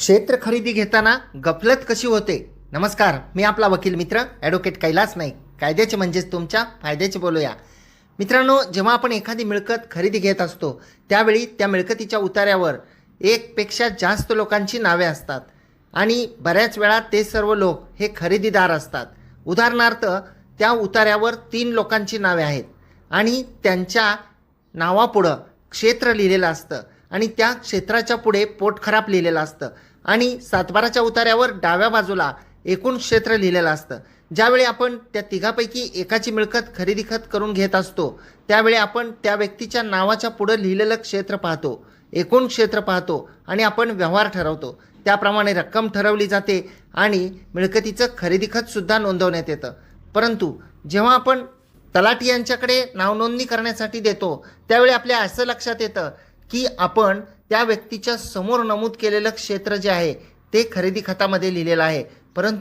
क्षेत्र खरेदी घेताना गफलत कशी होते? नमस्कार मी आपला वकील मित्र ॲडव्होकेट कैलास नाईक. कायद्याचे म्हणजेच तुमच्या फायद्याचे बोलूया. मित्रांनो जेव्हा आपण एखादी मिळकत खरेदी घेत असतो त्यावेळी त्या मिळकतीच्या उतार्यावर एकपेक्षा जास्त लोकांची नावे असतात. आणि बऱ्याच वेळा ते सर्व लोक हे खरेदीदार असतात. उदाहरणार्थ त्या उतार्यावर तीन लोकांची नावे आहेत. आणि त्यांच्या नावापुढं क्षेत्र लिहिलेलं असतं. आणि त्या क्षेत्राच्या पुढे पोट खराब लिहिलेलं असतं. आणि सातबाराच्या उतार्यावर डाव्या बाजूला एकूण क्षेत्र लिहिलेलं असतं. ज्यावेळी आपण त्या तिघापैकी एकाची मिळकत खरेदी खत करून घेत असतो त्यावेळी आपण त्या व्यक्तीच्या नावाच्या पुढं लिहिलेलं क्षेत्र पाहतो. एकूण क्षेत्र पाहतो आणि आपण व्यवहार ठरवतो. त्याप्रमाणे रक्कम ठरवली जाते आणि मिळकतीचं खरेदी खतसुद्धा नोंदवण्यात येतं. परंतु जेव्हा आपण तलाठी यांच्याकडे नावनोंदणी करण्यासाठी देतो त्यावेळी आपल्या असं लक्षात येतं की आपण त्या व्यक्तीच्या समोर नमूद केलेलं क्षेत्र जे आहे ते खरेदी खतामध्ये लिहिलेलं आहे. परंतु